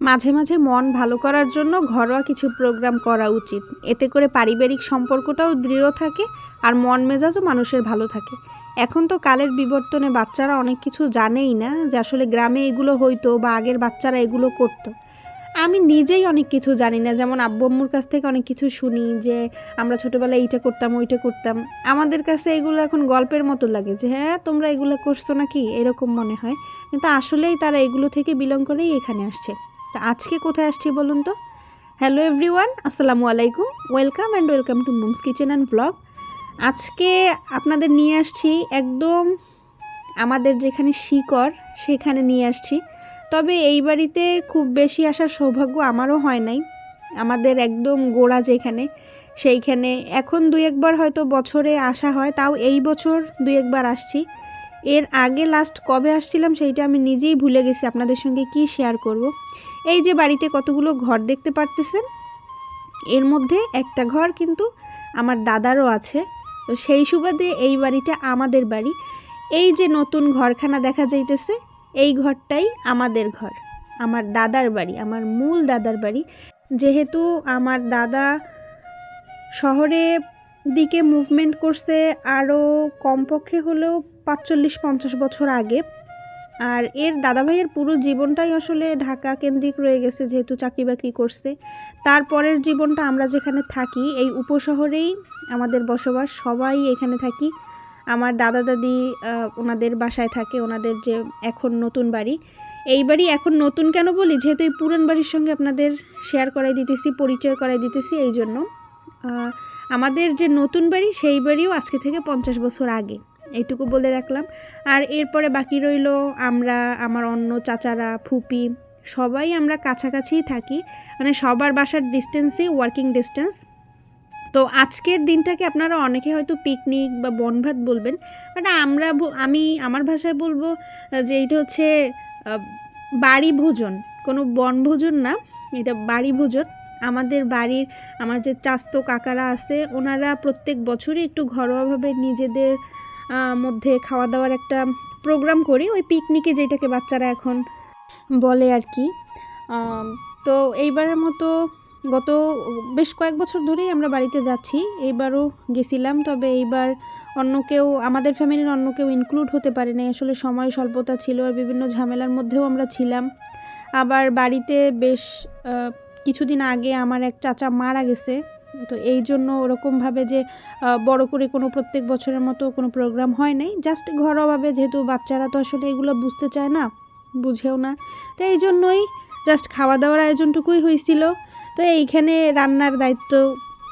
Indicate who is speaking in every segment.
Speaker 1: মাঝে মাঝে মন ভালো করার জন্য ঘরোয়া কিছু প্রোগ্রাম করা উচিত। এতে করে পারিবারিক সম্পর্কটাও দৃঢ় থাকে আর মন মেজাজও মানুষের ভালো থাকে। এখন তো কালের বিবর্তনে বাচ্চারা অনেক কিছু জানেই না যে আসলে গ্রামে এগুলো হইতো বা আগের বাচ্চারা এগুলো করতো। আমি নিজেই অনেক কিছু জানি না, যেমন আব্বু আম্মুর কাছ থেকে অনেক কিছু শুনি যে আমরা ছোটোবেলায় এইটা করতাম, ওইটা করতাম। আমাদের কাছে এগুলো এখন গল্পের মতো লাগে যে হ্যাঁ তোমরা এগুলো করছ নাকি? এরকম মনে হয়। কিন্তু আসলেই তারা এগুলো থেকে বিলং করেই এখানে আসছে। তা আজকে কোথায় আসছি বলুন তো? হ্যালো এভরিওয়ান আসসালামু আলাইকুম। Welcome and welcome to moms kitchen and blog আজকে আপনাদের নিয়ে আসছি একদম আমাদের যেখানে শিকড়, সেখানে নিয়ে আসছি। তবে এই বাড়িতে খুব বেশি আসার সৌভাগ্য আমারও হয় নাই। আমাদের একদম গোড়া যেখানে, সেইখানে। এখন দুই একবার হয়তো বছরে আসা হয়, তাও এই বছর দুই একবার আসছি। এর আগে লাস্ট কবে আসছিলাম সেইটা আমি নিজেই ভুলে গেছি আপনাদের সঙ্গে কি শেয়ার করব। এই যে বাড়িতে কতগুলো ঘর দেখতে পারতেছেন? এর মধ্যে একটা ঘর কিন্তু আমার দাদারও আছে। তো সেই সুবাদে এই বাড়িটা আমাদের বাড়ি। এই যে নতুন ঘরখানা দেখা যাইতেছে, এই ঘরটাই আমাদের ঘর। আমার দাদার বাড়ি, আমার মূল দাদার বাড়ি। যেহেতু আমার দাদা শহরে দিকে মুভমেন্ট করছে আরও কমপক্ষে হলেও পাঁচচল্লিশ পঞ্চাশ বছর আগে। আর এর দাদাভাইয়ের পুরো জীবনটাই আসলে ঢাকা কেন্দ্রিক রয়ে গেছে যেহেতু চাকরি বাকরি করছে। তারপরের জীবনটা আমরা যেখানে থাকি, এই উপশহরেই আমাদের বসবাস, সবাই এখানে থাকি। আমার দাদা দাদি ওনাদের বাসায় থাকে, ওনাদের যে এখন নতুন বাড়ি। এই বাড়ি এখন নতুন কেন বলি? যেহেতু এই পুরান বাড়ির সঙ্গে আপনাদের শেয়ার করাই দিতেছি, পরিচয় করাই দিতেছি এই জন্য আমাদের যে নতুন বাড়ি, সেই বাড়িও আজকে থেকে পঞ্চাশ বছর আগে। এইটুকু বলে রাখলাম। আর এরপরে বাকি রইল আমরা, আমার অন্য চাচারা, ফুপি, সবাই আমরা কাছাকাছিই থাকি। মানে সবার বাসার ডিস্টেন্সই ওয়ার্কিং ডিস্টেন্স তো আজকের দিনটাকে আপনারা অনেকে হয়তো পিকনিক বা বনভাত বলবেন বাট আমরা আমি আমার ভাষায় বলব, যে এটা হচ্ছে বাড়ি ভোজন। কোনো বনভোজন না, এটা বাড়ি ভোজন। আমাদের বাড়ির, আমার যে চাস্তো কাকারা আছে, ওনারা প্রত্যেক বছরই একটু ঘরোয়াভাবে নিজেদের মধ্যে খাওয়া দাওয়ার একটা প্রোগ্রাম করি, ওই পিকনিকে যেটাকে বাচ্চারা এখন বলে আর কি। তো এইবারের মতো গত বেশ কয়েক বছর ধরেই আমরা বাড়িতে যাচ্ছি, এইবারও গেছিলাম, তবে এইবার অন্য কেউ, আমাদের ফ্যামিলির অন্য কেউ ইনক্লুড হতে পারে পারেনি আসলে সময় স্বল্পতা ছিল আর বিভিন্ন ঝামেলার মধ্যেও আমরা ছিলাম। আবার বাড়িতে বেশ কিছুদিন আগে আমার এক চাচা মারা গেছে। তো এই জন্য ওরকমভাবে যে বড় করে কোনো প্রত্যেক বছরের মতো কোনো প্রোগ্রাম হয় নাই। জাস্ট ঘরোয়াভাবে যেহেতু বাচ্চারা তো আসলে এগুলো বুঝতে চায় না, বুঝেও না। তো এই জন্যই জাস্ট খাওয়া দাওয়ার আয়োজনটুকুই হয়েছিল। তো এইখানে রান্নার দায়িত্ব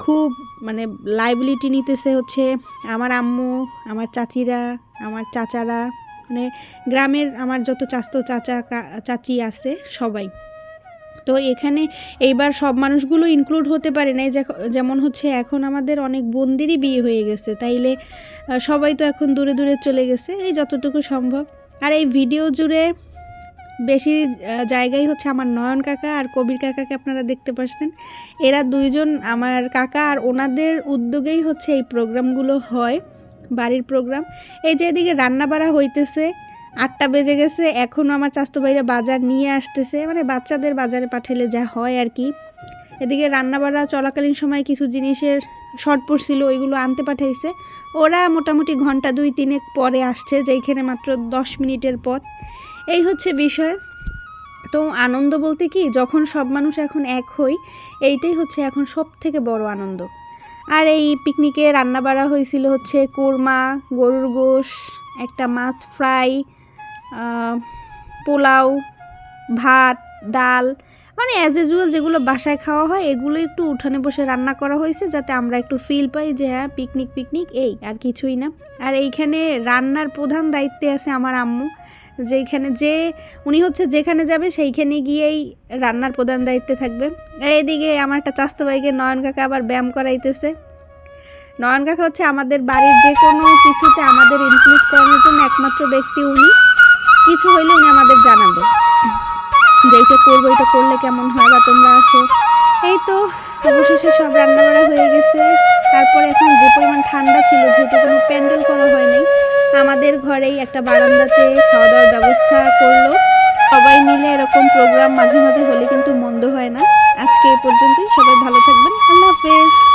Speaker 1: খুব মানে লাইবিলিটি নিতেছে হচ্ছে আমার আম্মু, আমার চাচিরা, আমার চাচারা। মানে গ্রামের আমার যত চাস্ত চাচা চাচি আছে সবাই। তো এখানে এইবার সব মানুষগুলো ইনক্লুড হতে পারে যেখ- যেমন হচ্ছে এখন আমাদের অনেক বোনদেরই বিয়ে হয়ে গেছে। তাইলে সবাই তো এখন দূরে দূরে চলে গেছে। এই যতটুকু সম্ভব। আর এই ভিডিও জুড়ে বেশি জায়গায় হচ্ছে আমার নয়ন কাকা আর কবির কাকাকে আপনারা দেখতে পাচ্ছেন এরা দুইজন, আমার কাকা আর ওনাদের উদ্যোগেই হচ্ছে এই প্রোগ্রামগুলো হয়, বাড়ির প্রোগ্রাম এই যে এদিকে রান্না বাড়া হইতেছে আটটা বেজে গেছে এখনও আমার চাস্তো বাজার নিয়ে আসতেছে মানে বাচ্চাদের বাজারে পাঠালে যা হয় আর কি। এদিকে রান্নাবাড়া, চলাকালীন সময় কিছু জিনিসের শর্ট পড়ছিল ওইগুলো আনতে পাঠাইছে। ওরা মোটামুটি ঘণ্টা দুই তিনেক পরে আসছে, যেইখানে মাত্র দশ মিনিটের পথ। এই হচ্ছে বিষয়। তো আনন্দ বলতে কি, যখন সব মানুষ এখন এক হই, এইটাই হচ্ছে এখন সব থেকে বড় আনন্দ। আর এই পিকনিকে রান্না বাড়া হয়েছিল হচ্ছে কোরমা, গরুর গোশ, একটা মাছ ফ্রাই পোলাও, ভাত, ডাল মানে অ্যাজ ইউজুয়াল যেগুলো বাসায় খাওয়া হয়, এগুলো একটু উঠানে বসে রান্না করা হয়েছে যাতে আমরা একটু ফিল পাই যে হ্যাঁ পিকনিক পিকনিক এই আর কিছুই না। আর এইখানে রান্নার প্রধান দায়িত্বে আছে আমার আম্মু। যেইখানে যে, উনি হচ্ছে যেখানে যাবে সেইখানে গিয়েই রান্নার প্রধান দায়িত্বে থাকবে। আর এদিকে আমার একটা চাস্তো ভাইকে নয়ন কাকা আবার ব্যায়াম করাইতেছে। নয়ন কাকা হচ্ছে আমাদের বাড়ির যে কোনো কিছুতে আমাদের ইনক্লুড করানোর জন্য একমাত্র ব্যক্তি উনি। কিছু হইলে উনি আমাদের জানাবে। যে এইটা করব এটা করলে কেমন হয় বা তোমরা আসো। এই তো, অবশেষে সব রান্না করা হয়ে গেছে। তারপরে এখন যে পরিমাণ ঠান্ডা ছিল যেহেতু কোনো প্যান্ডেল করা হয়নি। আমাদের ঘরেই একটা বারান্দাতে খাওয়া দাওয়ার ব্যবস্থা করল। সবাই মিলে এরকম প্রোগ্রাম মাঝে মাঝে হলে কিন্তু মন্দ হয় না। আজকে এই পর্যন্তই। সবাই ভালো থাকবেন। আল্লাহ হাফেজ।